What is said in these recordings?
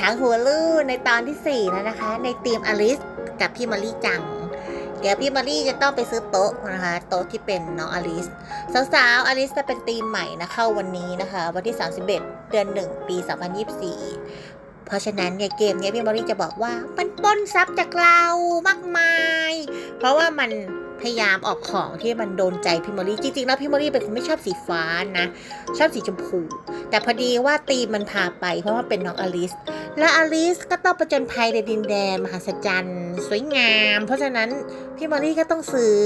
ทางหัวลู่ในตอนที่ 4 แล้วนะคะ ในทีมอลิสกับพี่มารีจัง เดี๋ยวพี่มารีจะต้องไปซื้อโต๊ะนะคะ โต๊ะที่เป็นน้องอลิสสาวๆอลิสจะเป็นทีมใหม่นะเข้าวันนี้นะคะ วันที่ 31 เดือน 1 ปี 2024 เพราะฉะนั้นเนี่ยเกมเนี้ยพี่มารีจะบอกว่ามันป้นทรัพย์จากเรามากมาย เพราะว่ามัน พยายามออกของที่มันโดนใจพี่มารีจริงๆแล้วพี่มารีเป็นคนไม่ชอบสีฟ้านะ ชอบสีชมพู แต่พอดีว่าตีมมันพาไปเพราะว่าเป็นน้องอลิส และอลิสก็ต้องประจนภัยในดินแดนมหัศจรรย์สวยงาม เพราะฉะนั้นพี่มารีก็ต้องซื้อ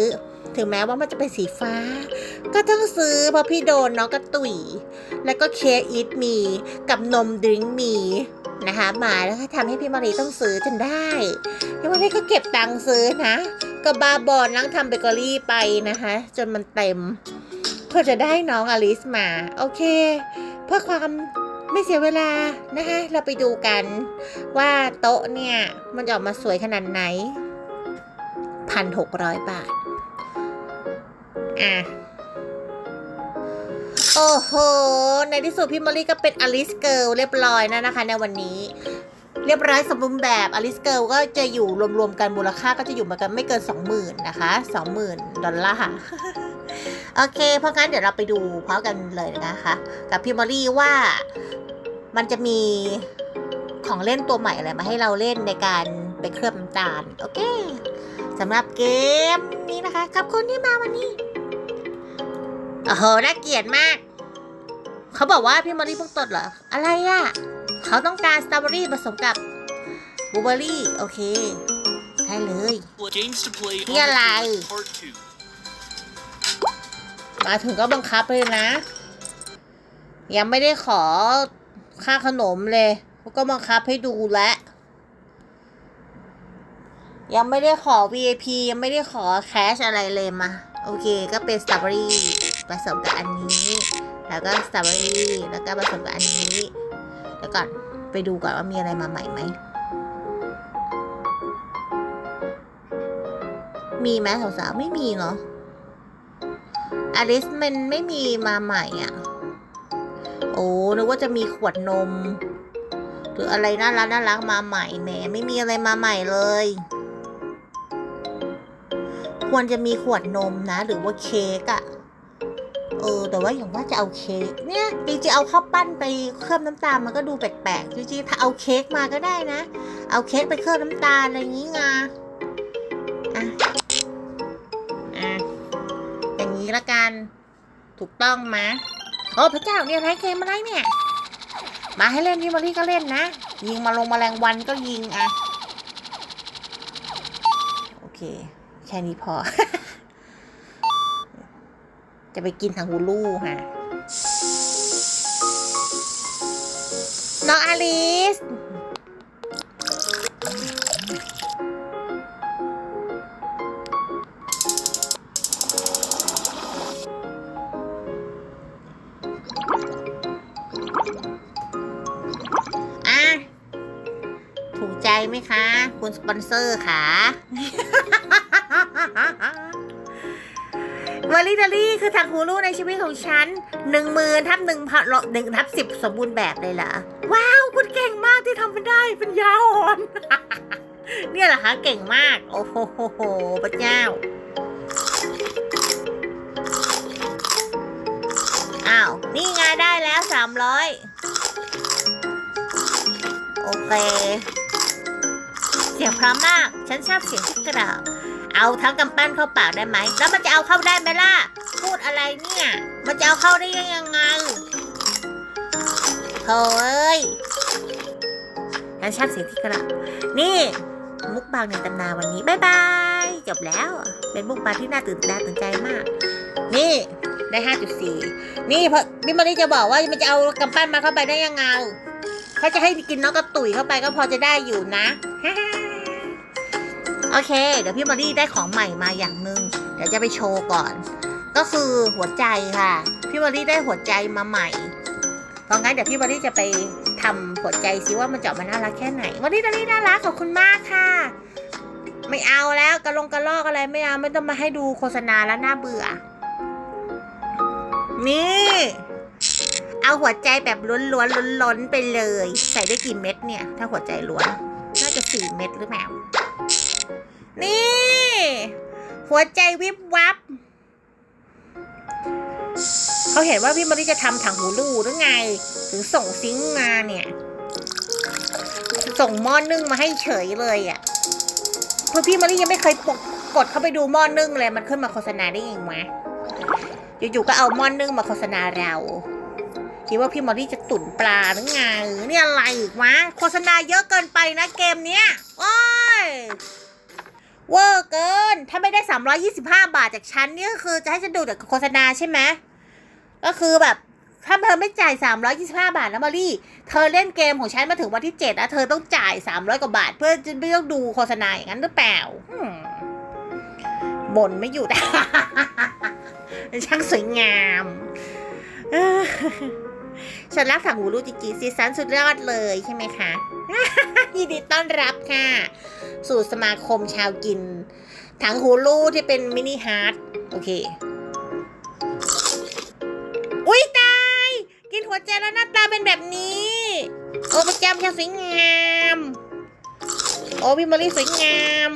ถึงแม้ว่ามันจะเป็นสีฟ้า ก็ต้องซื้อเพราะพี่โดนน้องกระตุยแล้วก็เคอีทมีกับนมดริงมีนะคะมาแล้วก็ทำให้พี่มารีต้องซื้อจนได้ พี่มารีก็เก็บตังค์ซื้อนะ ก็บาบอนั่งทำเบเกอรี่ไปนะคะ จนมันเต็ม เพื่อจะได้น้องอลิสมา โอเค เพื่อความไม่เสียเวลานะคะ เราไปดูกันว่าโต๊ะเนี่ย มันจะออกมาสวยขนาดไหนพันหกร้อยบาท อะ โอ้โห ในที่สุดพี่มอลลี่ก็เป็นอลิสเกิลเรียบร้อยนะนะคะในวันนี้ เรียบร้อยสมบูรณ์แบบอลิสเกิลก็จะอยู่รวมๆกันมูลค่าก็จะอยู่มากันไม่เกิน 20,000นะคะ20,000ดอลลาร์โอเค เพราะงั้นเดี๋ยวเราไปดูพร้อมกันเลยนะคะ กับพี่มอลลี่ว่ามันจะมีของเล่นตัวใหม่อะไรมาให้เราเล่นในการไปเคลือบน้ำตาล โอเคสำหรับเกมนี้นะคะขอบคุณที่มาวันนี้โอ้โหน่าเกลียดมาก เขาบอกว่าพี่มอลลี่เพิ่งตดเหรอ อะไรอะ่ะ เขาต้องการสตรอเบอรี่ผสมกับบลูเบอร์รี่ โอเคได้เลย Games to play on Yeah, the like. field, part two. มาถึงก็บังคับเลยนะ ยังไม่ได้ขอค่าขนมเลยเขาก็บังคับให้ดูแลวยังไม่ได้ขอ VIP ยังไม่ได้ขอแคชอะไรเลยมา โอเค ก็เป็นสตรอเบอรี่ผสมกับอันนี้ แล้วก็สตรอเบอรี่แล้วก็ผสมกับอันนี้ เดี๋ยวก่อนไปดูก่อนว่ามีอะไรมาใหม่ไหม มีไหมสาวๆไม่มีเนาะอลิสมันไม่มีมาใหม่อะ โอ้นึกว่าจะมีขวดนม หรืออะไรน่ารักน่ารักมาใหม่แหมไม่มีอะไรมาใหม่เลย ควรจะมีขวดนมนะ หรือว่าเค้กอะ เออแต่ว่าอย่างว่าจะเอาเค้กเนี่ยจริงๆเอาข้าวปั้นไปเคลือบน้ำตาลมันก็ดูแปลกๆจริงๆถ้าเอาเค้กมาก็ได้นะ เอาเค้กไปเคลือบน้ำตาลอะไรอย่างงี้ไงอะอะอย่างนี้ละกันถูกต้องไหมโอ้พระเจ้าเนี่ยอะไรเกมอะไรเนี่ย มาให้เล่นที่มารีก็เล่นนะ ยิงมาลงแมลงวันก็ยิงอะโอเค แค่นี้พอ จะไปกินทางฮูลูฮะน้องอลิส อะ ถูกใจไหมคะ คุณสปอนเซอร์ค่ะ ลลิดารี่คือทางฮูลูในชีวิตของฉันหนึ่งหมื่นทับหนึ่งพันหนึ่งทับสิบสมบูรณ์แบบเลยเหรอ ว้าว คุณเก่งมากที่ทำมันได้เป็นยาอ่อน เนี่ยเหรอคะเก่งมาก โอ้โหโหโหพระเจ้าอ้าว นี่ไงได้แล้วสามร้อยโอเค เสียงพร้อมมาก ฉันชอบเสียงที่กระดาบ เอาทั้งกำปั้นเข้าปากได้ไหม แล้วมันจะเอาเข้าได้ไหมล่ะ พูดอะไรเนี่ย มันจะเอาเข้าได้ยังไงโธ่เอ้ยฉันชอบเสียงที่กระ นี่ มุกบางในตำนานวันนี้บายบาย จบแล้ว เป็นมุกบางที่น่าตื่นตาตื่นใจมาก นี่ได้ 5.4 นี่เพราะพี่มารีจะบอกว่ามันจะเอากำปั้นมาเข้าไปได้ยังไงถ้าจะให้กินน้องกระตุ๋ยเข้าไปก็พอจะได้อยู่นะ โอเค เดี๋ยวพี่มอรี่ได้ของใหม่มาอย่างหนึ่งเดี๋ยวจะไปโชว์ก่อน ก็คือหัวใจค่ะ พี่มอรี่ได้หัวใจมาใหม่ เพราะงั้นเดี๋ยวพี่มอรี่จะไปทำหัวใจซิว่ามันจะมาน่ารักแค่ไหนมอรี่ตอนนี้น่ารักขอบคุณมากค่ะ ไม่เอาแล้วกระลงกระลอกอะไรไม่เอาไม่ต้องมาให้ดูโฆษณาแล้วน่าเบื่อ นี่ เอาหัวใจแบบล้วนๆล้นไปเลย ใส่ได้กี่เม็ดเนี่ย ถ้าหัวใจล้วน น่าจะสี่เม็ดหรือเปล่า นี่ หัวใจวิบวับ เขาเห็นว่าพี่มาริจะทำถังหูรูหรือไง ถึงส่งซิงมาเนี่ย ส่งหม้อนึ่งมาให้เฉยเลยอะ่ะเพราะพี่มาริยังไม่เคยปกกดเข้าไปดูหม้อนึ่งเลยมันขึ้นมาโฆษณาได้ยังไงอยู่ๆก็เอาหม้อนนึ่งมาโฆษณาเราคิดว่าพี่มาริจะตุ๋นปลาหรือไงเนี่ยอะไรอีกวะโฆษณาเยอะเกินไปนะเกมเนี้ย โอ้ย เวอร์เกิน ถ้าไม่ได้ 325 บาทจากฉันนี่ก็คือจะให้ฉันดูแต่โฆษณาใช่ไหมก็คือแบบ ถ้าเธอไม่จ่าย 325 บาทนะมารี่ เธอเล่นเกมของฉันมาถึงวันที่7นะเธอต้องจ่าย 300 กว่าบาท เพื่อจะไม่ต้องดูโฆษณาอย่างนั้นหรือเปล่าบ่นไม่หยุดช่างสวยงาม ฉันรักถังหูรูจริงๆซีซันสุดยอดเลยใช่ไหมคะ ยินดีต้อนรับค่ะ สู่สมาคมชาวกิน ถังหูรูที่เป็นมินิฮาร์ดโอเค อุ้ยตาย กินหัวใจแล้วหน้าตาเป็นแบบนี้ โอ้พระจ้าช่างสวยงาม โอ้พี่มารีสวยงาม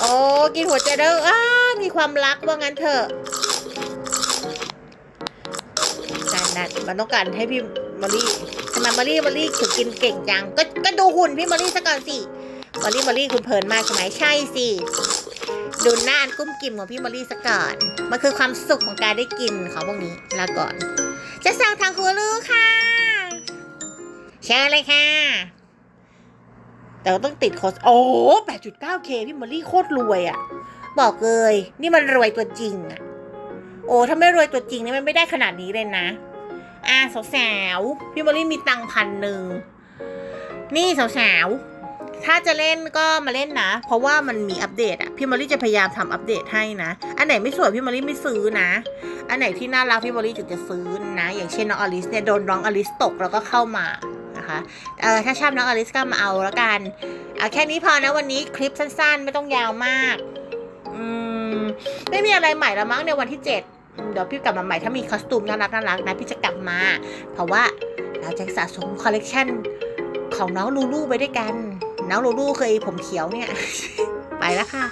โอ้กินหัวใจแล้วอ้ามีความรักว่างั้นเถอะ นั่นมันต้องการให้พี่มารีทำไมมารีมารีถึงกินเก่งจัง ก็ก็ดูหุ่นพี่มารีซะก่อนสิมารีมารีคุณเพลินมากใช่ไหมใช่สิดูหน้าอันกุ้มกิ่มของพี่มอลลี่สก่อน มันคือความสุขของการได้กินของพวกนี้ลาก่อน จะสั่งทางคูลูค่ะ เชิญเลยค่ะ แต่ต้องติดโคสโอ้ 8.9k พี่มอลลี่โคตรรวยอะ่ะ บอกเลย นี่มันรวยตัวจริงอะ่ะ โอ้ถ้าไม่รวยตัวจริงนี่มันไม่ได้ขนาดนี้เลยนะ อะสาวๆพี่มอลลี่มีตังค์พันหนึ่งนี่สาวๆถ้าจะเล่นก็มาเล่นนะ เพราะว่ามันมีอัปเดตอะพี่มอลลี่จะพยายามทำอัปเดตให้นะ อันไหนไม่สวยพี่มอลลี่ไม่ซื้อนะ อันไหนที่น่ารักพี่มอลลี่ถึงจะซื้อนะ อย่างเช่นน้องอลิสเนี่ยโดนน้องอลิสตกแล้วก็เข้ามานะคะเออถ้าชอบน้องอลิสก็มาเอาแล้วกันเอาแค่นี้พอนะวันนี้คลิปสั้นๆ ไม่ต้องยาวมาก อืมไม่มีอะไรใหม่แล้วมั้งในวันที่เจ็ด เดี๋ยวพี่กลับมาใหม่ถ้ามีคอสตูมน่ารักน่ารักนะพี่จะกลับมา เพราะว่าเราจะสะสมคอลเลกชันของน้องลูลูไปด้วยกัน น้องลูลูเคยผมเขียวเนี่ย ไปแล้วค่ะ